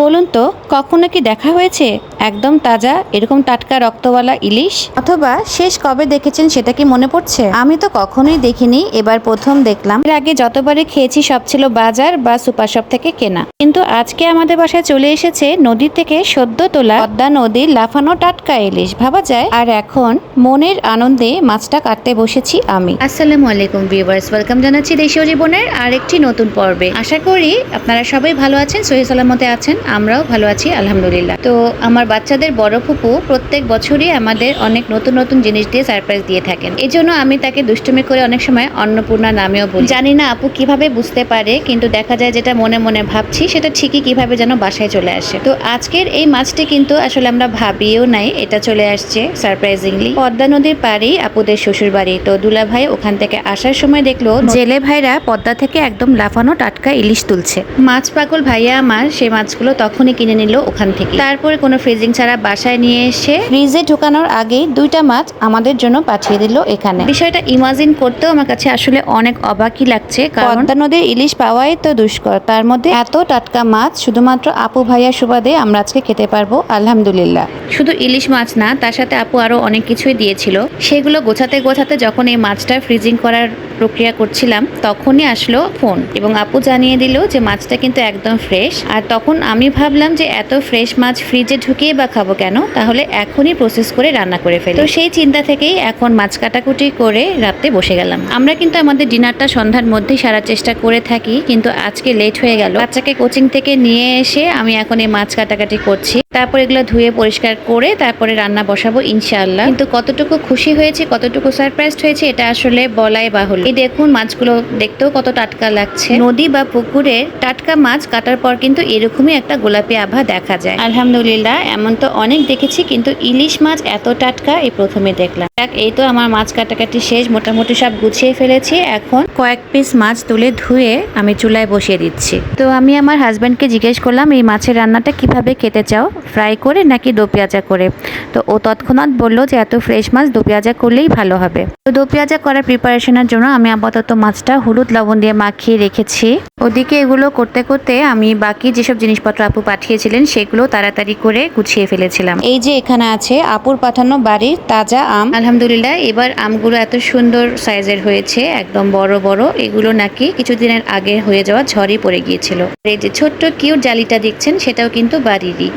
বলুন তো কখনো কি দেখা হয়েছে? একদম তাজা এরকম টাটকা রক্তওয়ালা ইলিশ? অথবা শেষ কবে দেখেছেন সেটা কি মনে পড়ছে? আমি তো কখনোই দেখিনি এবার প্রথম দেখলাম। এর আগে যতবারই খেয়েছি সব ছিল বাজার বা সুপার শপ থেকে কেনা। কিন্তু আজকে আমাদের বাসায় চলে এসেছে নদী থেকে সদ্য তোলা পদ্মা নদীর লাফানো টাটকা ইলিশ ভাবা যায়। আর এখন মনের আনন্দে মাছটা কাটতে বসেছি আমি। আসসালামু আলাইকুম ভিউয়ার্স ওয়েলকাম জানাচ্ছি দেশীয় জীবনের আরেকটি নতুন পর্বে। আশা করি আপনারা সবাই ভালো আছেন সহি সালামতে আছেন। আমরাও ভালো আছি আলহামদুলিল্লাহ। তো আমার বাচ্চাদের বড় ফুপু প্রত্যেক বছরই আমাদের অনেক নতুন নতুন জিনিস দিয়ে সারপ্রাইজ দিয়ে থাকেন। এই জন্য আমি তাকে দুষ্টুমি করে অনেক সময় অন্নপূর্ণা নামেও বলি। জানি না আপু কীভাবে বুঝতে পারে কিন্তু দেখা যায় যেটা মনে মনে ভাবছি সেটা ঠিকই কীভাবে যেন বাসায় চলে আসে। তো আজকের এই মাছটি কিন্তু আসলে আমরা ভাবিও নাই এটা চলে আসছে সারপ্রাইজিংলি পদ্মা নদীর পাড়েই আপুদের শ্বশুর বাড়ি তো দুলা ভাই ওখান থেকে আসার সময় দেখল জেলে ভাইরা পদ্মা থেকে একদম লাফানো টাটকা ইলিশ তুলছে। মাছ পাগল ভাইয়া আমার সেই মাছগুলো তখনই কিনে নিল ওখান থেকে। তারপরে কোনো ফ্রিজিং ছাড়া বাসায় নিয়ে এসে ফ্রিজে ঢোকানোর আগেই দুইটা মাছ আমাদের জন্য পাঠিয়ে দিল এখানে। বিষয়টা ইমাজিন করতেও আমার কাছে আসলে অনেক অবাকই লাগছে কারণ পদ্মা নদীর ইলিশ পাওয়াই তো দুষ্কর। তার মধ্যে এত টাটকা মাছ শুধুমাত্র আপু ভাইয়া সুবাদে আমরা আজকে খেতে পারব আলহামদুলিল্লাহ। শুধু ইলিশ মাছ না তার সাথে আপু আরও অনেক কিছুই দিয়েছিল। সেগুলো গোছাতে গোছাতে যখন এই মাছটা ফ্রিজিং করার প্রক্রিয়া করছিলাম তখনই আসলো ফোন এবং আপু জানিয়ে দিল যে মাছটা কিন্তু একদম ফ্রেশ আর তখন আমি ভাবলাম যে এত ফ্রেশ মাছ ফ্রিজে ঢুকিয়ে বা খাব কেন? তাহলে এখনই প্রসেস করে রান্না করে ফেলি। তো সেই চিন্তা থেকেই এখন মাছ কাটাকুটি করে রাতে বসে গেলাম। আমরা কিন্তু আমাদের ডিনারটা সন্ধ্যার মধ্যেই সারার চেষ্টা করে থাকি, কিন্তু আজকে লেট হয়ে গেল। বাচ্চাকে কোচিং থেকে নিয়ে এসে আমি এখন এই মাছ কাটাকাটি করছি। তারপর এগুলো ধুয়ে পরিষ্কার করে তারপরে রান্না বসাবো ইনশাআল্লাহ। কিন্তু কতটুকু খুশি হয়েছে, কতটুকু সারপ্রাইজড হয়েছে, এটা আসলে বলাই বাহুল এই দেখুন মাছগুলো দেখতেও কত টাটকা লাগছে। নদী বা পুকুরের টাটকা মাছ কাটার পর কিন্তু এরকমই একটা গোলাপি আভা দেখা যায়। আলহামদুলিল্লাহ, এমন তো অনেক দেখেছি, কিন্তু ইলিশ মাছ এত টাটকা, এই প্রথমে দেখলাম। এই তো আমার মাছ কাটাকাটি শেষ। মোটামুটি সব গুছিয়ে ফেলেছি। এখন কয়েক পিস মাছ তুলে ধুয়ে আমি চুলায় বসিয়ে দিচ্ছি। তো আমি আমার হাজব্যান্ডকে জিজ্ঞেস করলাম, এই মাছের রান্নাটা কীভাবে খেতে চাও? ফ্রাই করে নাকি দো পেঁয়াজা করে? তো ও তৎক্ষণাৎ বলল যে, এত ফ্রেশ মাছ দো পেঁয়াজা করলেই ভালো হবে। তো দো পেঁয়াজা করার প্রিপারেশনের জন্য আমি আপাতত মাছটা হলুদ লবণ দিয়ে মাখিয়ে রেখেছি। ওদিকে এগুলো করতে করতে আমি বাকি যেসব জিনিসপত্র আপু পাঠিয়েছিলেন, সেগুলো তাড়াতাড়ি করে গুছিয়ে ফেলেছিলাম। এই যে এখানে আছে, আপুর পাঠানো বাড়ির তাজা আম আলহামদুলিল্লাহ, এবার আমগুলো এত সুন্দর সাইজের হয়েছে, একদম বড় বড়, এগুলো নাকি কিছুদিনের আগে হয়ে যাওয়া ঝড়ে পড়ে গিয়েছিল। এই যে ছোট্ট কিউট জালিটা দেখছেন, সেটাও কিন্তু বাড়িরই।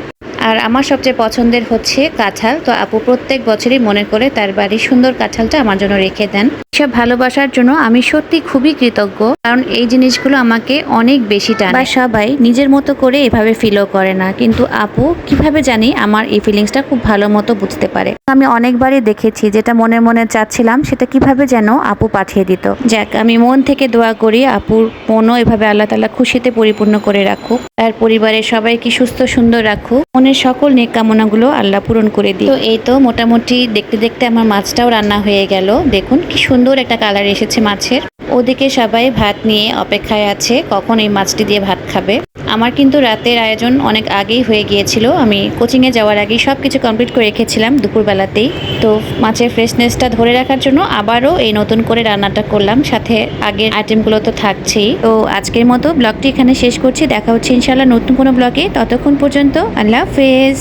আর আমার সবচেয়ে পছন্দের হচ্ছে কাঁঠাল। তো আপু প্রত্যেক বছরই মনে করে তার বাড়ির সুন্দর কাঁঠালটা আমার জন্য রেখে দেন। সব ভালোবাসার জন্য আমি সত্যি খুবই কৃতজ্ঞ কারণ এই জিনিসগুলো আমাকে অনেক বেশি টানে। বা সবাই নিজের মতো করে এভাবে ফিলও করে না কিন্তু আপু কীভাবে জানি আমার এই ফিলিংসটা খুব ভালো মতো বুঝতে পারে। আমি অনেকবারই দেখেছি যেটা মনে মনে চাচ্ছিলাম সেটা কীভাবে যেন আপু পাঠিয়ে দিত। যাক আমি মন থেকে দোয়া করি আপুর মনও এভাবে আল্লাহ তালা খুশিতে পরিপূর্ণ করে রাখুক। তার পরিবারের সবাইকে সুস্থ সুন্দর রাখুক। মনের সকল নেক কামনাগুলো আল্লাহ পূরণ করে দিই তো এই তো মোটামুটি দেখতে দেখতে আমার মাছটাও রান্না হয়ে গেল। দেখুন কি সুন্দর একটা কালার এসেছে মাছের। ওদিকে সবাই ভাত নিয়ে অপেক্ষায় আছে, কখন এই মাছটি দিয়ে ভাত খাবে। আমার কিন্তু রাতের আয়োজন অনেক আগেই হয়ে গিয়েছিল। আমি কোচিংয়ে যাওয়ার আগেই সব কিছু কমপ্লিট করে রেখেছিলাম দুপুরবেলাতেই। তো মাছের ফ্রেশনেসটা ধরে রাখার জন্য আবারও এই নতুন করে রান্নাটা করলাম। সাথে আগের আইটেমগুলো তো থাকছেই। তো আজকের মতো ব্লগটি এখানে শেষ করছি। দেখা হচ্ছে ইনশাল্লাহ নতুন কোনো ব্লগে। ততক্ষণ পর্যন্ত আল্লাহ হাফেজ